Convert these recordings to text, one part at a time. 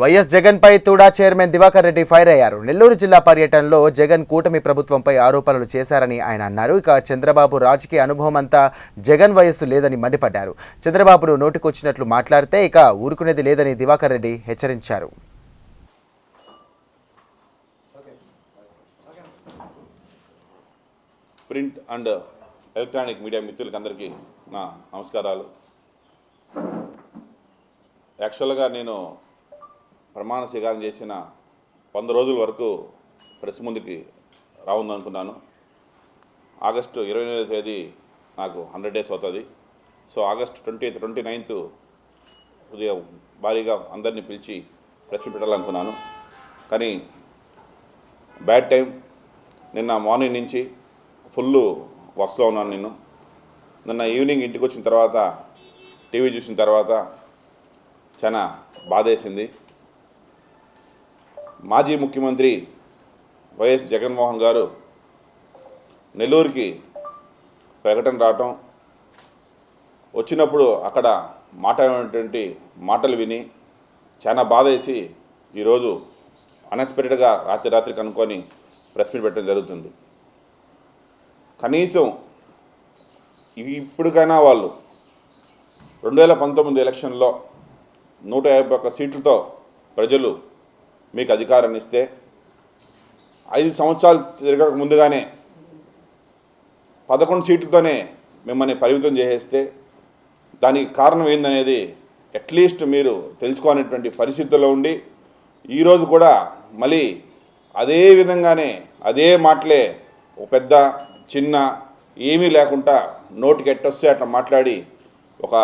YS జగన్పై తూడా chairman Diwakar Reddy fire అయ్యారు. నెల్లూరు జిల్లా పర్యటనలో జగన్ కూటమి ప్రభుత్వంపై ఆరోపణలు చేశారని ఆయన అన్నారు. ఇక చంద్రబాబు రాజకీయ అనుభవం అంతా జగన్ వయస్సు లేదని మండిపడ్డారు. చంద్రబాబును నోటికొచ్చినట్లు మాట్లాడితే ఇక ఊరుకునేది లేదని దివాకర్ రెడ్డి హెచ్చరించారు. ప్రింట్ అండ్ ఎలక్ట్రానిక్ మీడియా మిత్రులకి అందరికీ నా నమస్కారాలు. యాక్చువల్గా నేను ప్రమాణ స్వీకారం చేసిన వంద రోజుల వరకు ప్రెస్ ముందుకి రావుందనుకున్నాను. ఆగస్టు ఇరవై ఎనిమిదో తేదీ నాకు హండ్రెడ్ డేస్ అవుతుంది. So August twenty eighth twenty ninth ఉదయం భారీగా అందరినీ పిలిచి ప్రెస్ పెట్టాలనుకున్నాను. కానీ బ్యాడ్ టైం. నిన్న మార్నింగ్ నుంచి ఫుల్ వర్క్స్లో ఉన్నాను నేను. నిన్న ఈవినింగ్ ఇంటికి వచ్చిన తర్వాత టీవీ చూసిన తర్వాత చాలా బాధేసింది. మాజీ ముఖ్యమంత్రి వైఎస్ జగన్మోహన్ గారు నెల్లూరుకి ప్రకటన రావటం వచ్చినప్పుడు అక్కడ మాట్లాడినటువంటి మాటలు విని చాలా బాధ వేసి ఈరోజు అన్ఎక్స్పెక్టెడ్గా రాత్రి రాత్రి కనుక్కొని ప్రెస్ మీట్ పెట్టడం జరుగుతుంది. కనీసం ఇప్పటికైనా వాళ్ళు రెండు వేల పంతొమ్మిది ఎలక్షన్లో నూట యాభై ఒక్క సీట్లతో ప్రజలు మీకు అధికారాన్ని ఇస్తే ఐదు సంవత్సరాలు తిరగక ముందుగానే పదకొండు సీట్లతోనే మిమ్మల్ని పరిమితం చేసేస్తే దానికి కారణం ఏందనేది అట్లీస్ట్ మీరు తెలుసుకోనేటువంటి పరిస్థితుల్లో ఉండి ఈరోజు కూడా మళ్ళీ అదే విధంగానే అదే మాటలే ఒక పెద్ద చిన్న ఏమీ లేకుండా నోటికి ఎట్టొస్తే అట్లా మాట్లాడి ఒక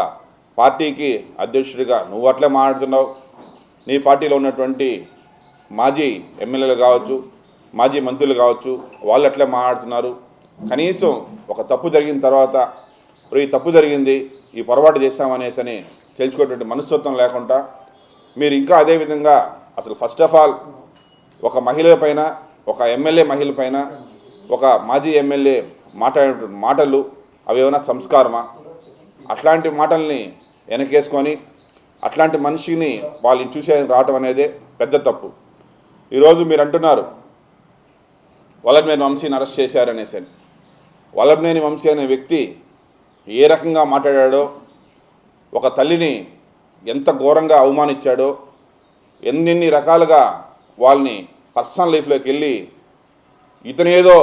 పార్టీకి అధ్యక్షుడిగా నువ్వు అట్లే మాట్లాడుతున్నావు. నీ పార్టీలో ఉన్నటువంటి మాజీ ఎమ్మెల్యేలు కావచ్చు మాజీ మంత్రులు కావచ్చు వాళ్ళు అట్లే మాట్లాడుతున్నారు. కనీసం ఒక తప్పు జరిగిన తర్వాత ఈ తప్పు జరిగింది ఈ పొరపాటు చేస్తామనేసి అని తెలుసుకునేటువంటి మనస్తత్వం లేకుండా మీరు ఇంకా అదే విధంగా అసలు ఫస్ట్ ఆఫ్ ఆల్ ఒక మహిళ పైన ఒక ఎమ్మెల్యే మహిళ పైన ఒక మాజీ ఎమ్మెల్యే మాట్లాడే మాటలు అవి ఏమైనా సంస్కారమా? అట్లాంటి మాటల్ని వెనకేసుకొని అట్లాంటి మనిషిని వాళ్ళని చూసే రావటం అనేది పెద్ద తప్పు. ఈరోజు మీరు అంటున్నారు వల్లభనేని వంశీని అరెస్ట్ చేశారనేసి అని వల్లభనేని వంశీ అనే వ్యక్తి ఏ రకంగా మాట్లాడాడో ఒక తల్లిని ఎంత ఘోరంగా అవమానించాడో ఎన్నెన్ని రకాలుగా వాళ్ళని పర్సనల్ లైఫ్లోకి వెళ్ళి ఇతనేదో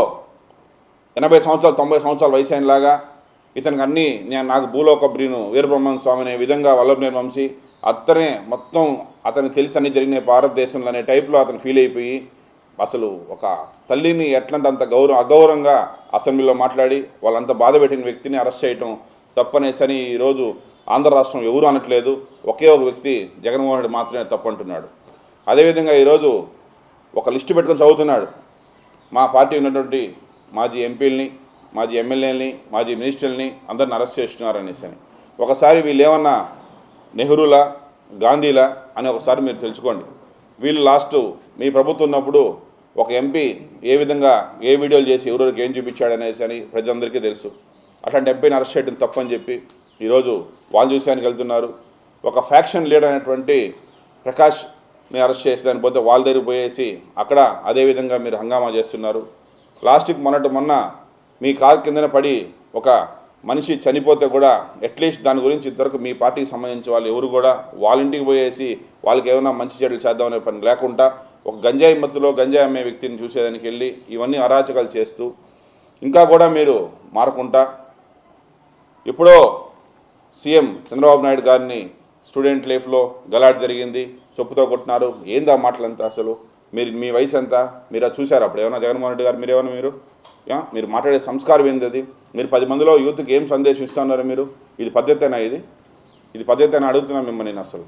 ఎనభై సంవత్సరాలు తొంభై సంవత్సరాల వయసు అయినలాగా ఇతనికి అన్నీ నేను నాకు భూలోక బ్రీను వీరబ్రహ్మణ స్వామి అనే విధంగా వల్లభనేని వంశీ అతనే మొత్తం అతనికి తెలిసి అన్ని జరిగిన భారతదేశంలో అనే టైప్లో అతను ఫీల్ అయిపోయి అసలు ఒక తల్లిని ఎట్లంటే అంత గౌరవం అగౌరవంగా అసెంబ్లీలో మాట్లాడి వాళ్ళంత బాధ పెట్టిన వ్యక్తిని అరెస్ట్ చేయటం తప్పనేసని ఈరోజు ఆంధ్ర రాష్ట్రం ఎవరు అనట్లేదు. ఒకే ఒక వ్యక్తి జగన్మోహన్ రెడ్డి మాత్రమే తప్పు అంటున్నాడు అదేవిధంగా ఈరోజు ఒక లిస్టు పెట్టుకొని చదువుతున్నాడు. మా పార్టీ ఉన్నటువంటి మాజీ ఎంపీలని మాజీ ఎమ్మెల్యేలని మాజీ మినిస్టర్ని అందరిని అరెస్ట్ చేస్తున్నారు అనేసి అని ఒకసారి వీళ్ళు ఏమన్నా నెహ్రూలా గాంధీలా అని ఒకసారి మీరు తెలుసుకోండి. వీళ్ళు లాస్ట్ మీ ప్రభుత్వం ఉన్నప్పుడు ఒక ఎంపీ ఏ విధంగా ఏ వీడియోలు చేసి ఎవరెవరికి ఏం చూపించాడనేసి అని ప్రజలందరికీ తెలుసు. అట్లాంటి ఎంపీని అరెస్ట్ చేయడం తప్పని చెప్పి ఈరోజు వాళ్ళు చూసానికి వెళ్తున్నారు. ఒక ఫ్యాక్షన్ లీడర్ అయినటువంటి ప్రకాష్ని అరెస్ట్ చేసినాని పోతే వాళ్ళ దగ్గర పోయేసి అక్కడ అదే విధంగా మీరు హంగామా చేస్తున్నారు. లాస్ట్కి మొన్నటి మొన్న మీ కారు కిందన పడి ఒక మనిషి చనిపోతే కూడా అట్లీస్ట్ దాని గురించి ఇంతవరకు మీ పార్టీకి సంబంధించి వాళ్ళు ఎవరు కూడా వాళ్ళ ఇంటికి పోయేసి వాళ్ళకి ఏమైనా మంచి చెడులు చేద్దామనే పని లేకుండా ఒక గంజాయి మత్తులో గంజాయి అమ్మే వ్యక్తిని చూసేదానికి వెళ్ళి ఇవన్నీ అరాచకాలు చేస్తూ ఇంకా కూడా మీరు మారకుండా ఎప్పుడో సీఎం చంద్రబాబు నాయుడు గారిని స్టూడెంట్ లైఫ్లో గలాట్ జరిగింది చెప్పుతో కొట్టినారు. ఏందా మాటలంతా అసలు? మీరు మీ వయసు ఎంత మీరు చూశారు అప్పుడు ఏమైనా జగన్మోహన్ రెడ్డి గారు? మీరు మీరు? యా? మీరు మాట్లాడే సంస్కారం ఏంది అది మీరు పది మందిలో యూత్కి ఏం సందేశం ఇస్తున్నారు మీరు? ఇది పద్ధతేనా ఇది? ఇది పద్ధతేనా అడుగుతున్నా మిమ్మల్ని నేను అసలు.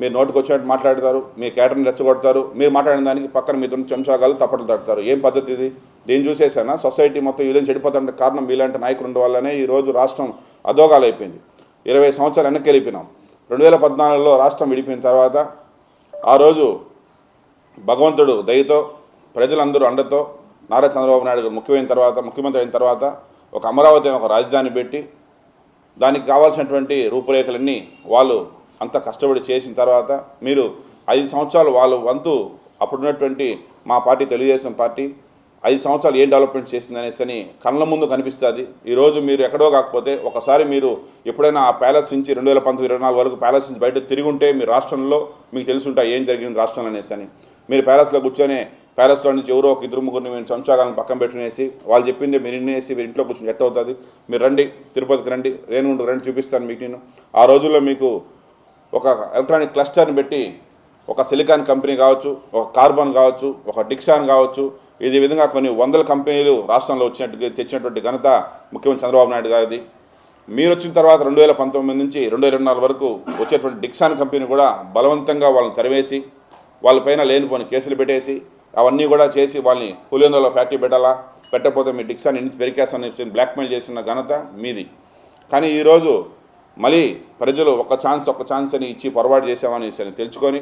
మీరు నోటికి వచ్చినట్టు మాట్లాడతారు మీ కేటర్ని రెచ్చగొడతారు మీరు మాట్లాడిన దానికి పక్కన మీతో చెంచాగాలు తప్పట్లు తడతారు. ఏం పద్ధతి ఇది? దీన్ని చూసేసానా? సొసైటీ మొత్తం ఇదేం విధంగా చెడిపోతుంటే కారణం మీలాంటి నాయకులు ఉండడం వల్లనే ఈరోజు రాష్ట్రం అధోగాలు అయిపోయింది. ఇరవై సంవత్సరాలు వెనక్కి వెళ్ళిపోయినాం. రెండు వేల పద్నాలుగులో రాష్ట్రం విడిపోయిన తర్వాత ఆ రోజు భగవంతుడు దయతో ప్రజలందరూ అండతో నారా చంద్రబాబు నాయుడు గారు ముఖ్యమైన తర్వాత ముఖ్యమంత్రి అయిన తర్వాత ఒక అమరావతి ఒక రాజధాని పెట్టి దానికి కావాల్సినటువంటి రూపురేఖలన్నీ వాళ్ళు అంత కష్టపడి చేసిన తర్వాత మీరు ఐదు సంవత్సరాలు వాళ్ళు వంతు అప్పుడున్నటువంటి మా పార్టీ తెలుగుదేశం పార్టీ ఐదు సంవత్సరాలు ఏం డెవలప్మెంట్ చేసింది అనేసి అని కళ్ళ ముందు కనిపిస్తుంది. ఈరోజు మీరు ఎక్కడో కాకపోతే ఒకసారి మీరు ఎప్పుడైనా ఆ ప్యాలెస్ నుంచి రెండు వేల పంతొమ్మిది ఇరవై నాలుగు వరకు ప్యాలెస్ నుంచి బయట తిరిగి ఉంటే మీ రాష్ట్రంలో మీకు తెలిసి ఉంటాయి ఏం జరిగింది రాష్ట్రంలో అనేసి అని. మీరు ప్యాలెస్లో కూర్చొని ప్యాలెస్లో నుంచి ఎవరో ఒక ఇద్దరు ముగ్గురిని మేము చంచాగాలను పక్కన పెట్టుకునేసి వాళ్ళు చెప్పింది మీరు ఇన్నేసి మీరు ఇంట్లో కూర్చొని ఎట్ అవుతుంది? మీరు రండి తిరుపతికి రండి రేణుగుంటకు రండి చూపిస్తాను మీకు నేను. ఆ రోజుల్లో మీకు ఒక ఎలక్ట్రానిక్ క్లస్టర్ని పెట్టి ఒక సిలికాన్ కంపెనీ కావచ్చు ఒక కార్బన్ కావచ్చు ఒక డిక్సాన్ కావచ్చు ఇదే విధంగా కొన్ని వందల కంపెనీలు రాష్ట్రంలో వచ్చినట్టు తెచ్చినటువంటి ఘనత ముఖ్యమంత్రి చంద్రబాబు నాయుడు గారిది. మీరు వచ్చిన తర్వాత రెండు వేల పంతొమ్మిది నుంచి రెండు వేల ఇరవై నాలుగు వరకు వచ్చేటువంటి డిక్సాన్ కంపెనీ కూడా బలవంతంగా వాళ్ళని తరివేసి వాళ్ళపైన లేనిపోని కేసులు పెట్టేసి అవన్నీ కూడా చేసి వాళ్ళని పులివెందులో ఫ్యాక్టరీ పెట్టాలా? పెట్టకపోతే మీ డిక్సాన్ ఇంటి పెరికేస్తాను చెప్పి బ్లాక్మెయిల్ చేసిన ఘనత మీది. కానీ ఈరోజు మళ్ళీ ప్రజలు ఒక ఛాన్స్ ఒక ఛాన్స్ అని ఇచ్చి పొరపాటు చేసామని తెలుసుకొని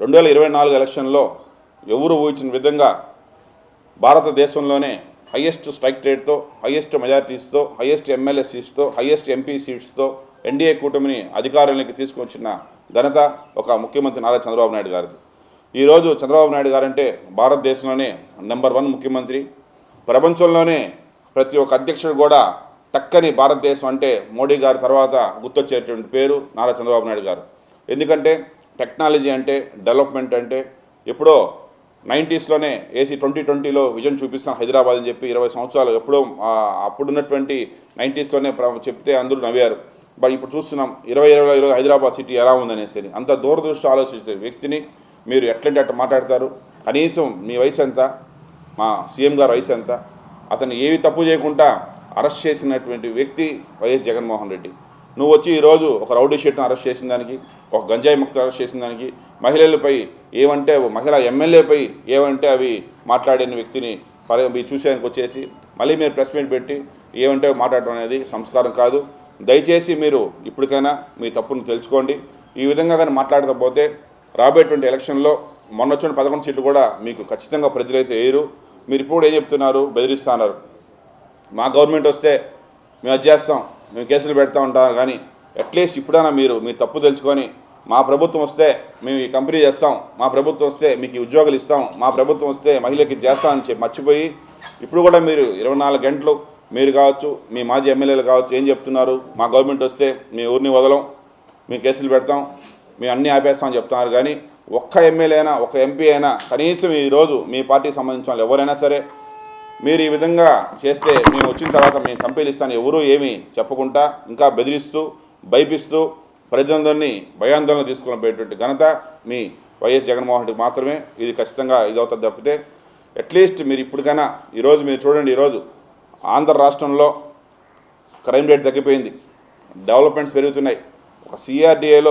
రెండు వేల ఇరవై నాలుగు ఎలక్షన్లో ఎవరు ఊహించిన విధంగా భారతదేశంలోనే హయ్యెస్ట్ స్ట్రైక్ రేట్తో హయ్యెస్ట్ మెజార్టీస్తో హయ్యెస్ట్ ఎమ్మెల్యే సీట్స్తో హయ్యెస్ట్ ఎంపీ సీట్స్తో ఎన్డీఏ కూటమిని అధికారంలోకి తీసుకొచ్చిన ఘనత ఒక ముఖ్యమంత్రి నారా చంద్రబాబు నాయుడు గారిది. ఈరోజు చంద్రబాబు నాయుడు గారంటే భారతదేశంలోనే నెంబర్ వన్ ముఖ్యమంత్రి. ప్రపంచంలోనే ప్రతి ఒక్క అధ్యక్షుడు కూడా టక్కని భారతదేశం అంటే మోడీ గారి తర్వాత గుర్తొచ్చేటువంటి పేరు నారా చంద్రబాబు నాయుడు గారు. ఎందుకంటే టెక్నాలజీ అంటే డెవలప్మెంట్ అంటే ఎప్పుడో నైంటీస్లోనే ఏసీ ట్వంటీ ట్వంటీలో విజన్ చూపిస్తాను హైదరాబాద్ అని చెప్పి ఇరవై సంవత్సరాలు ఎప్పుడో అప్పుడున్నటువంటి నైంటీస్లోనే చెప్తే అందరూ నవ్వారు. బట్ ఇప్పుడు చూస్తున్నాం ఇరవై ఇరవై ఇరవై హైదరాబాద్ సిటీ ఎలా ఉందనేసి అంత దూరదృష్టి ఆలోచించే వ్యక్తిని మీరు ఎట్లంటే అట్లా మాట్లాడతారు? కనీసం మీ వయసు ఎంత? మా సీఎం గారు వయసు ఎంత? అతను ఏవి తప్పు చేయకుండా అరెస్ట్ చేసినటువంటి వ్యక్తి వైఎస్ జగన్మోహన్ రెడ్డి. నువ్వు వచ్చి ఈరోజు ఒక రౌడీ షీట్ను అరెస్ట్ చేసిన దానికి ఒక గంజాయి ముక్తి అరెస్ట్ చేసిన దానికి మహిళలపై ఏమంటే మహిళా ఎమ్మెల్యేపై ఏమంటే అవి మాట్లాడిన వ్యక్తిని పరి మీరు చూసేదానికి వచ్చేసి మళ్ళీ మీరు ప్రెస్ మీట్ పెట్టి ఏమంటే మాట్లాడటం అనేది సంస్కారం కాదు. దయచేసి మీరు ఇప్పటికైనా మీ తప్పును తెలుసుకోండి. ఈ విధంగా కానీ మాట్లాడకపోతే రాబోయేటువంటి ఎలక్షన్లో మొన్న వచ్చిన పదకొండు సీట్లు కూడా మీకు ఖచ్చితంగా ప్రజలైతే వేయరు. మీరు ఇప్పుడు ఏం చెప్తున్నారు? బెదిరిస్తున్నారు. మా గవర్నమెంట్ వస్తే మేము అది చేస్తాం. మేము కేసులు పెడతా ఉంటాం కానీ అట్లీస్ట్ ఇప్పుడైనా మీరు మీ తప్పు తెలుసుకొని మా ప్రభుత్వం వస్తే మేము ఈ కంపెనీ చేస్తాం. మా ప్రభుత్వం వస్తే మీకు ఈ ఉద్యోగాలు ఇస్తాం. మా ప్రభుత్వం వస్తే మహిళకి చేస్తాం అని చెప్పి మర్చిపోయి ఇప్పుడు కూడా మీరు ఇరవై నాలుగు గంటలు మీరు కావచ్చు మీ మాజీ ఎమ్మెల్యేలు కావచ్చు ఏం చెప్తున్నారు? మా గవర్నమెంట్ వస్తే మీ ఊరిని వదలం. మేము కేసులు పెడతాం. మేము అన్నీ ఆపేస్తామని చెప్తున్నారు. కానీ ఒక్క ఎమ్మెల్యే అయినా ఒక ఎంపీ అయినా కనీసం ఈరోజు మీ పార్టీకి సంబంధించిన వాళ్ళు ఎవరైనా సరే మీరు ఈ విధంగా చేస్తే మేము వచ్చిన తర్వాత మేము కంపెనీలు ఇస్తాను ఎవరూ ఏమీ చెప్పకుండా ఇంకా బెదిరిస్తూ భయపిస్తూ ప్రజలందరినీ భయాందోళన తీసుకుని పోయేటువంటి ఘనత మీ వైఎస్ జగన్మోహన్ రెడ్డికి మాత్రమే. ఇది ఖచ్చితంగా ఇది అవుతుంది తప్పితే అట్లీస్ట్ మీరు ఇప్పటికైనా ఈరోజు మీరు చూడండి ఈరోజు ఆంధ్ర రాష్ట్రంలో క్రైమ్ రేట్ తగ్గిపోయింది. డెవలప్మెంట్స్ పెరుగుతున్నాయి. ఒక సిఆర్డీఏలో